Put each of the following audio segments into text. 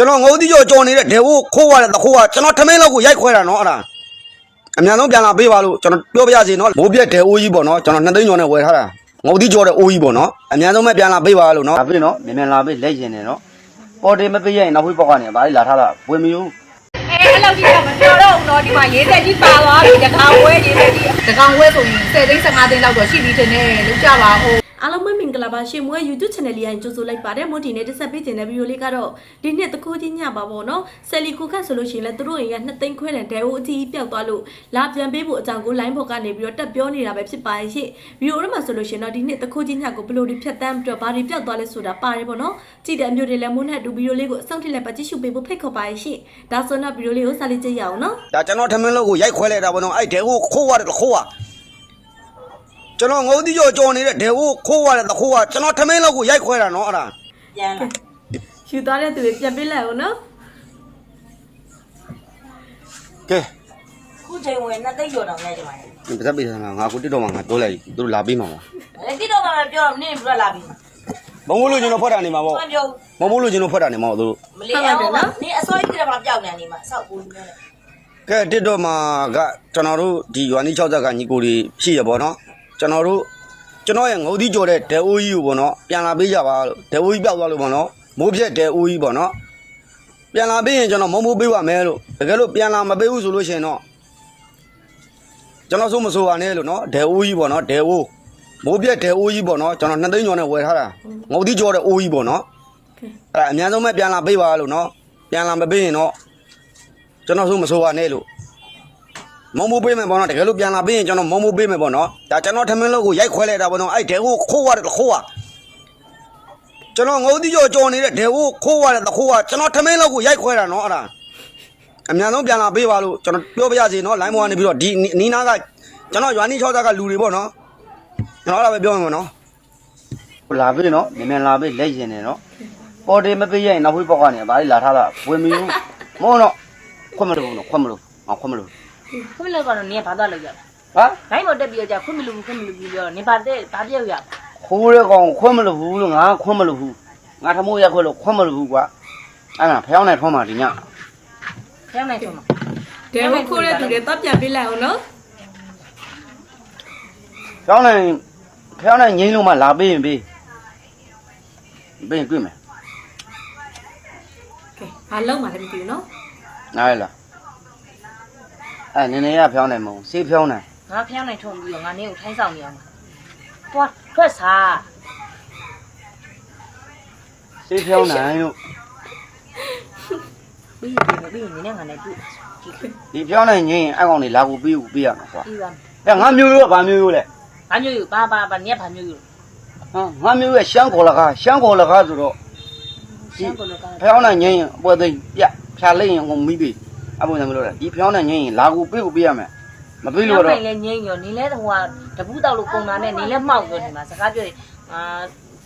ကျွန်တော်ငုံသီးကြော်ကြော်နေတဲ့ဒေဝခိုးရတဲ့တခိုးကကျွန်တော်ထမင်းလောက်ကိုရိုက်ခွဲတာနော်အဲ့ဒါအများဆုံးပြန်လာပေးပါလို့ကျွန်တော်ပြောပြရစီနော်မိုးပြက်ဒေဝကြီးပေါ့နော်ကျွန်တော်နှစ်သိန်းကျော်နဲ့ဝယ်ထားတာငုံသီးကြော်တဲ့အိုးကြီးပေါ့နော်အများဆုံးပဲပြန်လာပေးပါလို့နော်လာပြီနော်မြန်မြန်လာပြီလက်ရှင်နေနော်ပေါ်တယ်မပေးရရင်နောက်ဖွေးပေါက်ကနေဘာလဲလာထားတာဝင်မယူအဲအဲ့လောက်ကြီးကမပြောတော့ဘူးနော်ဒီမှာရေးသက်ကြီးပါသွားပြီတကောင်ဝဲရေးသက်ကြီးတကောင်ဝဲဆိုရင်10သိန်း15သိန်းလောက်တော့ရှိပြီထင်တယ်လို့ကြပါဦး အားလုံးပဲမင်္ဂလာပါရှင်မွေး YouTube channel လေးရင်ကြိုဆိုလိုက်ပါတယ်မို့ဒီနေ့တက်ဆက်ပေးခြင်းတဲ့ဗီဒီယိုလေးကတော့ဒီနှစ်တခိုးချင်းညပါပေါ့နော်ဆယ်လီကိုခတ်ဆိုလို့ရှိရင်လည်းသူတို့တွေကနှစ်သိန်းခွဲတဲ့ဒဲအိုအကြီးပျောက်သွားလို့လာပြန်ပေးဖို့အကြောင်းကို line ပေါ်ကနေပြီးတော့တက်ပြောနေတာပဲဖြစ်ပါရဲ့ရှင့်ဗီဒီယိုထဲမှာဆိုလို့ရှိရင်တော့ဒီနှစ်တခိုးချင်းညကိုဘယ်လိုဒီဖြတ်တန်းပြီးတော့ဘာတွေပျောက်သွားလဲဆိုတာပါတယ်ပေါ့နော်ကြည့်တဲ့အမျိုးတွေလည်းမိုးနဲ့အတူဗီဒီယိုလေးကိုအဆုံးထိလည်းပါကြည့်ရှုပေးဖို့ဖိတ်ခေါ်ပါရဲ့ရှင့်ဒါဆိုတော့ဗီဒီယိုလေးကိုစလေးကြည့်ရအောင်နော်ဒါကျွန်တော်ထမင်းလောက်ကိုရိုက်ခွဲလိုက်တာပေါ့နော်အဲ့ဒေဝခိုးရတဲ့တခိုးက ကျွန်တော်ငုံသီးကြော်ကြော်နေတဲ့ဒေဝခိုးရတဲ့တခိုးကကျွန်တော်ထမင်းလောက်ကိုရိုက်ခွဲတာနော်အဲ့ဒါပြန်လာယူသွားတဲ့သူတွေပြန်ပေးလိုက်အောင်နော်ကဲခုချိန်ဝင်နှစ်သိန်းကျော်တောင်ရိုက်ကြပါရဲ့ဒီပတ်သက်ပေးတာငါကိုတစ်တော့မှငါပြောလိုက်သူတို့လာပေးမှာပါအဲ့ဒီတော့ကမှပြောတော့နင်းဘယ်လာပြီမမိုးလို့ကျွန်တော်ဖွက်တာနေမှာပေါ့မပြောမမိုးလို့ကျွန်တော်ဖွက်တာနေမှာပေါ့သူတို့မလေးအောင်ပါနင်းအစောကြီးတည်းကပြောက်နေနေမှာစောက်ပူနေတယ်ကဲတစ်တော့မှကကျွန်တော်တို့ဒီရွာနီ60ကညီကိုတွေရှိရပေါ့နော် ကျွန်တော်တို့ကျွန်တော်ရဲ့ငုံသီးကြော်တဲ့ဒဲအိုးကြီးကိုပေါ့နော်ပြန်လာပေးကြပါလို့ဒဲအိုးကြီးပြောက်သွားလို့ပေါ့နော်မိုးပြက်ဒဲအိုးကြီးပေါ့နော်ပြန်လာပေးရင်ကျွန်တော်မုံမိုးပေးပါမယ်လို့တကယ်လို့ပြန်လာမပေးဘူးဆိုလို့ရှိရင်တော့ကျွန်တော်ဆိုမဆိုပါနဲ့လို့နော်ဒဲအိုးကြီးပေါ့နော်ဒဲအိုးမိုးပြက်ဒဲအိုးကြီးပေါ့နော်ကျွန်တော်နှစ်သိန်းကျော်နဲ့ဝယ်ထားတာငုံသီးကြော်တဲ့အိုးကြီးပေါ့နော်အဲ့ဒါအများဆုံးပဲပြန်လာပေးပါလို့နော်ပြန်လာမပေးရင်တော့ကျွန်တော်ဆိုမဆိုပါနဲ့လို့ မုံမိုးပေးမယ်ပေါ့နော်တကယ်လို့ပြန်လာပေးရင်ကျွန်တော်မုံမိုးပေးမယ်ပေါ့နော်ဒါကျွန်တော်ထမင်းလို့ကိုရိုက်ခွဲလိုက်တာပေါ့နော်အဲ့ဒဲကိုခိုးရတယ်ခိုးရကျွန်တော်ငုံသီးကြော်ကြော်နေတဲ့ဒဲကိုခိုးရတယ်တခိုးရကျွန်တော်ထမင်းလို့ကိုရိုက်ခွဲတာနော်အဲ့ဒါအများဆုံးပြန်လာပေးပါလို့ကျွန်တော်ပြောပြရစီနော်လိုင်းမောကနေပြီးတော့ဒီနီးနားကကျွန်တော်ရွာနီး6ကလူတွေပေါ့နော်ကျွန်တော်အဲ့ဒါပဲပြောမှာပေါ့နော်လာပြီနော်မြန်မြန်လာပြီလက်ရှင်နေနော်ပေါ်တယ်မပေးရရင်နောက်ဖွေးပေါက်ကနေဘာလဲလာထားတာဝင်မယူမောနော်ခွတ်မလို့နော်ခွတ်မလို့အောင်ခွတ်မလို့ ခွင့်လို့ကတော့နင်းဘာသာလောက်ရဟာနိုင်မတက်ပြီးကြခွင့်မလို့ခွင့်မလို့ပြီးတော့နင်းပါတဲ့ဘာပြောက်ရခိုးရဲကောင်ခွတ်မလို့ဘူးလို့ငါခွတ်မလို့ဘူးငါထမိုးရက်ခွတ်လို့ခွတ်မလို့ဘူးကွာအဲ့ဒါဖျောင်းနေထွန်းပါဒီညပြောင်းနေဆုံးမှာဒဲအိုခိုးတဲ့သူတွေတော့ပြန်ပေးလိုက်အောင်နော်ဖျောင်းနေဖျောင်းနေငိမ့်လို့မှလာပေးရင်ပေးပေးရင်တွေ့မယ်ကဲဘာလုံးမှလည်းမသိဘူးနော်နားရလား အဲ့နည်းနည်းရဖျောင်းနေမဟုတ်စေးဖျောင်းနေငါဖျောင်းနေထုံပြီးတော့ငါနင်းကိုထိုင်းဆောင်နေအောင်သွားထွက်စားစေးဖျောင်းနိုင်လို့ပြီးပြီးနင်းနဲ့ငါနဲ့တွေ့ကြည့်ဒီဖျောင်းနေငိမ့်ရင်အဲ့ကောင်တွေလာကိုပေးဖို့ပေးရမှာကွာပြီးပါအဲ့ငါမျိုးရောဗာမျိုးရောလဲဘာမျိုးယူဘာဘာဘာနင်းဘာမျိုးယူဟာငါမျိုးရဲ့ရှမ်းခေါ်လကားရှမ်းခေါ်လကားဆိုတော့ရှင်းကိုလောကဖျောင်းနေငိမ့်ရင်အပွဲသိမ်းပြဖြာလိုက်ရင်ဟိုမိပြီ အပုံစံမျိုးလို့လေဒီဖျောင်းနေငိမ့်ရင်လာကိုပေးဖို့ပေးရမယ်မပေးလို့တော့လည်းငိမ့်ရောနင်းလဲဟိုကတပူးတောက်လို့ပုံနာနဲ့နင်းလဲမှောက်ပြောနေမှာစကားပြောရင်အာ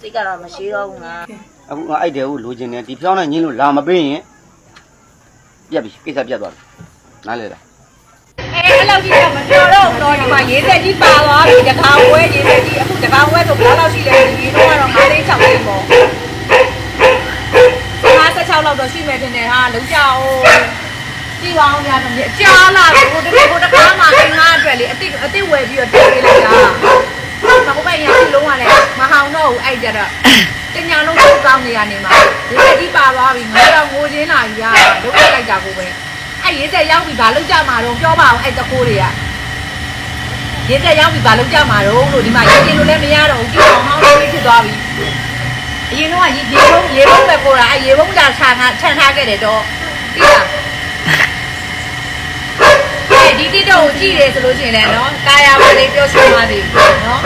စိတ်ကတော့မရှိတော့ဘူးငါအခုငါအဲ့တဲ့ကိုလိုချင်တယ်ဒီဖျောင်းနေငိမ့်လို့လာမပေးရင်ပြက်ပြီကိစ္စပြတ်သွားပြီနားလေလားအဲအဲ့လောက်ကြီးကမပြောတော့ဘူးနော်ဒီမှာရေးသက်ကြီးပါသွားပြီတကောင်ဝဲရေးသက်ကြီးအခုတကောင်ဝဲဆိုဘယ်လောက်ရှိလဲဒီတော့ကတော့9သိန်း6သိန်းပေါ့56လောက်တော့ရှိမယ်ထင်တယ်ဟာလုံးကြအောင် ကြည့်ပါအောင်များတော့အကြားလာတယ်ဟိုတကယ်ဟိုတကားမှာငါ့အတွက်လေအစ်အစ်ဝယ်ပြီးတော့တင်ပေးလိုက်တာမဟုတ်ပဲညာလုံးဝလည်းမဟောင်တော့ဘူးအဲ့ကြတော့တညာလုံးကိုကောင်းနေရနေမှာဒီသက်ကြီးပါသွားပြီငါတော့ငိုချင်းလာကြီးရလုံးလိုက်တာကိုပဲအဲ့ရေးသက်ရောက်ပြီဘာလုပ်ကြမှာတော့ပြောပါအောင်အဲ့တခိုးတွေကရေးသက်ရောက်ပြီဘာလုပ်ကြမှာတော့လို့ဒီမှာရေးတင်လို့လည်းမရတော့ဘူးကြည့်အောင်ဟောင်းလေးဖြစ်သွားပြီအရင်တော့ရေရေဘုံရေဘုံပဲပို့တာအဲ့ရေဘုံတာဆာငါခြံထားခဲ့တယ်တော့သိလားအဲ့ ဒီတိတော့ကိုကြည့်တယ်ဆိုလို့ရှိရင်လည်းနော်ကာယာပါလေးပြောဆိုပါသေးနော်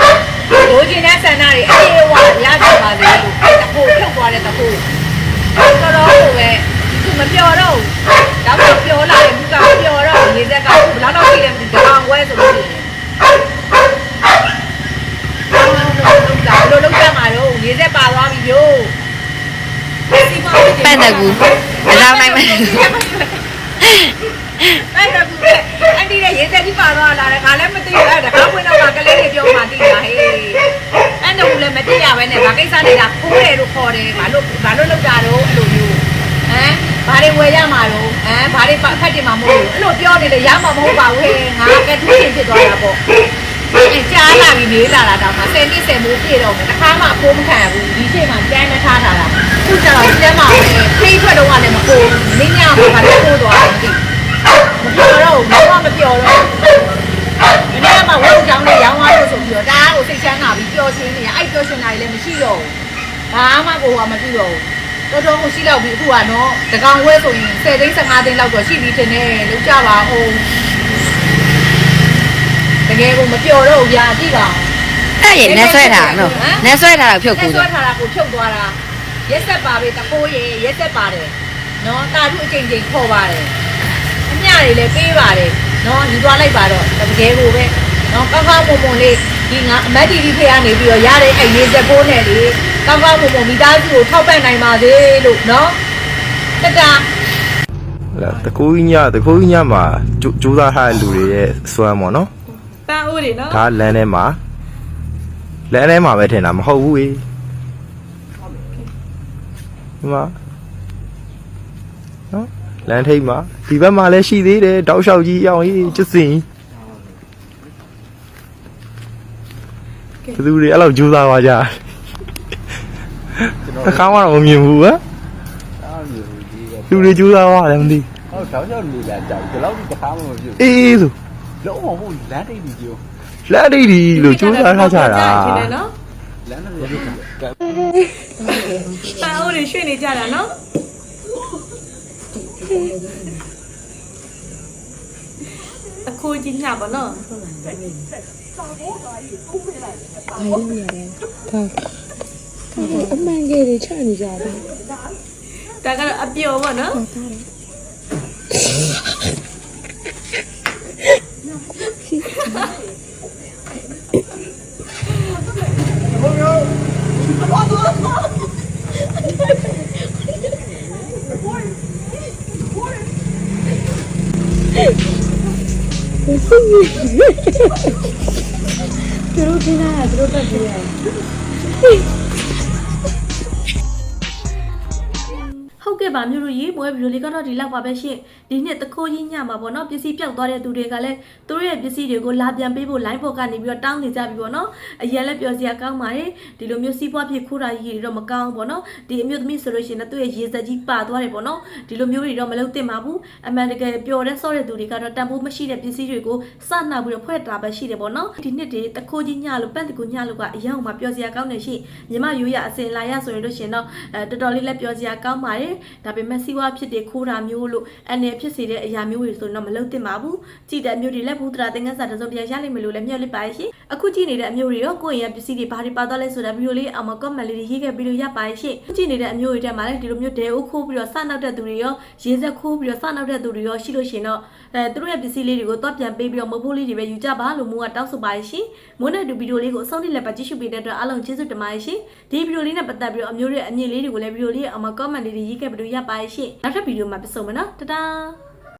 လိုချင်တဲ့ဆန္ဒတွေအေးဝါရကြပါသေးလို့အဲ့တခိုးဖြုတ်သွားတဲ့တခိုးတော်တော်ကိုပဲသူမပြောတော့ဘူးတော့ပြောလာတယ်သူကမပြောတော့ရေသက်ကဘယ်လောက်တော့ရှိလဲမသိဘူးတကောင်ဝဲဆိုလို့ရှိရင် ဒါဘယ်လိုလုပ်ကြမှာတော့ရေးသက်ပါသွားပြီပြော ပန့်တကူမလောင်းနိုင်မ အဲ့ဒါကူအန်ဒီရဲ့ရေးသက်ကြီးပါသွားလာတယ်ငါလည်းမသိဘူးအဲ့ဒါကားပွင့်တော့ကလေးတွေပြောမှသိတာဟေးအဲ့တော့လည်းမသိရပဲနဲ့ဗာကိစ္စနေတာခိုးတယ်လို့ခေါ်တယ်ဘာလို့ဘာလို့လုပ်ကြတော့ အဲ့လိုမျိုးဟမ်တွေဝယ်ရမှာတော့ဟမ်ဘာတွေဖတ်တယ်မှာမဟုတ်ဘူးအဲ့လိုပြောနေလေရမှာမဟုတ်ပါဘူးဟဲ့ငါကတူးချင်းဖြစ်သွားတာပေါ့အဲကြားလာပြီးနေလာတာတော့မှ10နှစ်10မိုးပြည့်တော့မယ်တစ်ခါမှအဖိုးမခံဘူးဒီချိန်မှာကြမ်းမထားတာလားသူ့ကြတော့ကျမ်းမှာပဲဖိတ်ထွက်တော့ကလည်းမကိုနင်းညမှာကလည်းပို့သွားတယ်မသိမပြောတော့ဘာမှမပြောတော့ဒီနေ့မှဝတ်ကြောင်းလေးရောင်းသွားလို့ဆိုပြီးတော့ဒါကိုစိတ်ချမ်းသာပြီးပျော်ချင်းနေရအဲ့ပျော်ချင်းတာလည်းမရှိတော့ဘူးဘာမှကိုကမပြုတော့ဘူး တော်တော်ကိုရှိလောက်ပြီအခုကနော်တကောင်ဝဲဆိုရင်10သိန်း15သိန်းလောက်တော့ရှိပြီတင်နေလောက်ကြပါဦးတကယ်ကိုမပျော်တော့ဘူးဗျာကြည့်ပါအဲ့ရင်နဲဆွဲထားတာနော်နဲဆွဲထားတာဖြုတ်ကူဆွဲတော့ထားတာကိုဖြုတ်သွားတာရက်ဆက်ပါပဲတကိုးရေရက်ဆက်ပါတယ်နော်တာထုအချိန်ချင်းခေါ်ပါတယ်အမျှတွေလည်းပေးပါတယ်နော်ယူသွားလိုက်ပါတော့တကယ်ကိုပဲနော်ကောင်းကောင်းမွန်မွန်လေးဒီငါအမတ်တီတီဖေးကနေပြီးတော့ရတဲ့အဲ့ရေစက်ပိုးနဲ့လေ ကောင်းကောင်းမွန်မွန်မိသားစုကိုထောက်ပံ့နိုင်ပါစေလို့နော်တတာလာတကူကြီးညတကူကြီးညမှာကြိုကြိုးစားထားတဲ့လူတွေရဲ့စွမ်းပေါ့နော်ပန်းအိုးတွေနော်ဒါလမ်းထဲမှာလမ်းထဲမှာပဲထင်တာမဟုတ်ဘူးေဒီမှာနော်လမ်းထိပ်မှာဒီဘက်မှာလည်းရှိသေးတယ်တောက်လျှောက်ကြီးအောင်ကြီးကျစင်ဘယ်သူတွေအဲ့လောက်ကြိုးစားသွားကြ တစ်ခါမှတော့မမြင်ဘူးဟမ်လူတွေကြိုးစားသွားတယ်မသိဟုတ်တောက်လျှောက်လူလာကြောက်ဒီလောက်ဒီတစ်ခါမှမပြုတ်အေးဆိုလုံးဝဟုတ်လမ်းတိတ်ဒီပြောလက်အိတ်ဒီလို့ကြိုးစားထားကြတာထင်တယ်နော်လမ်းနဲ့ပြုတ်ပန်းအိုးတွေရွှေ့နေကြတာနော်အခိုးကြီးညပါနော်အမှန်ကြီးတွေချနေကြတယ်ဒါ ကတော့အပျော်ပေါ့နော်သူတို့ခင်းတာသူတို့တက်ပြီးရ ဟုတ်ကဲ့ပါမျိုးတို့ရေမွဲဗီဒီယိုလေးကတော့ဒီလောက်ပါပဲရှင်ဒီနှစ်တခိုးကြီးညမှာပေါ့နော်ပစ္စည်းပြောက်သွားတဲ့သူတွေကလည်းသူတို့ရဲ့ပစ္စည်းတွေကိုလာပြန်ပေးဖို့ line ပေါ်ကနေပြီးတော့တောင်းနေကြပြီပေါ့နော်အရင်လည်းပြောစရာကောင်းပါတယ်ဒီလိုမျိုးစီးပွားဖြစ်ခိုးတာကြီးတွေတော့မကောင်းဘူးပေါ့နော်ဒီအမျိုးသမီးဆိုလို့ရှိရင်လည်းသူ့ရဲ့ရေစက်ကြီးပါသွားတယ်ပေါ့နော်ဒီလိုမျိုးတွေတော့မလုပ်သင့်ပါဘူးအမှန်တကယ်ပျော်တဲ့ဆော့တဲ့သူတွေကတော့တန်ဖိုးမရှိတဲ့ပစ္စည်းတွေကိုစနှောက်ပြီးတော့ဖွဲ့တာပဲရှိတယ်ပေါ့နော်ဒီနှစ်တွေတခိုးကြီးညလို့ပန့်တကူညလို့ကအရင်ကမှပြောစရာကောင်းနေရှိညီမရိုးရအစင်လာရဆိုရင်လို့ရှိရင်တော့အဲတော်တော်လေးလည်းပြောစရာကောင်းပါတယ်ဒါပေမဲ့စီးပွားဖြစ်တဲ့ခိုးတာမျိုးလို့အနေဖြစ်စေတဲ့အရာမျိုးတွေဆိုတော့မလုပ်သင့်ပါဘူးကြည်တဲ့အမျိုးတွေလည်းဘုဒ္ဓရာသင်္ကန်းစာတစ်စုံပြန်ရလိမ့်မယ်လို့လည်းမျှော်လင့်ပါရှိအခုကြည့်နေတဲ့အမျိုးတွေရောကိုယ့်ရဲ့ပစ္စည်းတွေဘာတွေပါသွားလဲဆိုတာဗီဒီယိုလေးအောင်မ comment လေးတွေရေးခဲ့ပြီးလို့ရပါရှိကြည့်နေတဲ့အမျိုးတွေတက်မှာလည်းဒီလိုမျိုးဒဲအိုးခိုးပြီးတော့စနောက်တဲ့သူတွေရောရေစက်ခိုးပြီးတော့စနောက်တဲ့သူတွေရောရှိလို့ရှိရင်တော့အဲသူတို့ရဲ့ပစ္စည်းလေးတွေကိုတော့ပြန်ပေးပြီးတော့မဟုတ်လေးတွေပဲယူကြပါလို့မိုးကတောက်ဆိုပါရှိမိုးနဲ့ဒီဗီဒီယိုလေးကိုအဆုံးထိလည်းပါကြည့်ရှုပေးတဲ့အတွက်အားလုံးကျေးဇူးတင်ပါတယ်ရှင်ဒီဗီဒီယိုလေးနဲ့ပတ်သက်ပြီးတော့အမျိုးတွေအမြင်လေးတွေကိုလည်းဗီဒီယိုလေးအောင်မ comment လေးတွေရေးခဲ့ပြီးလို့ရပါရှိနောက်ထပ်ဗီဒီယိုမှာပြန်ဆုံမယ်နော်တတား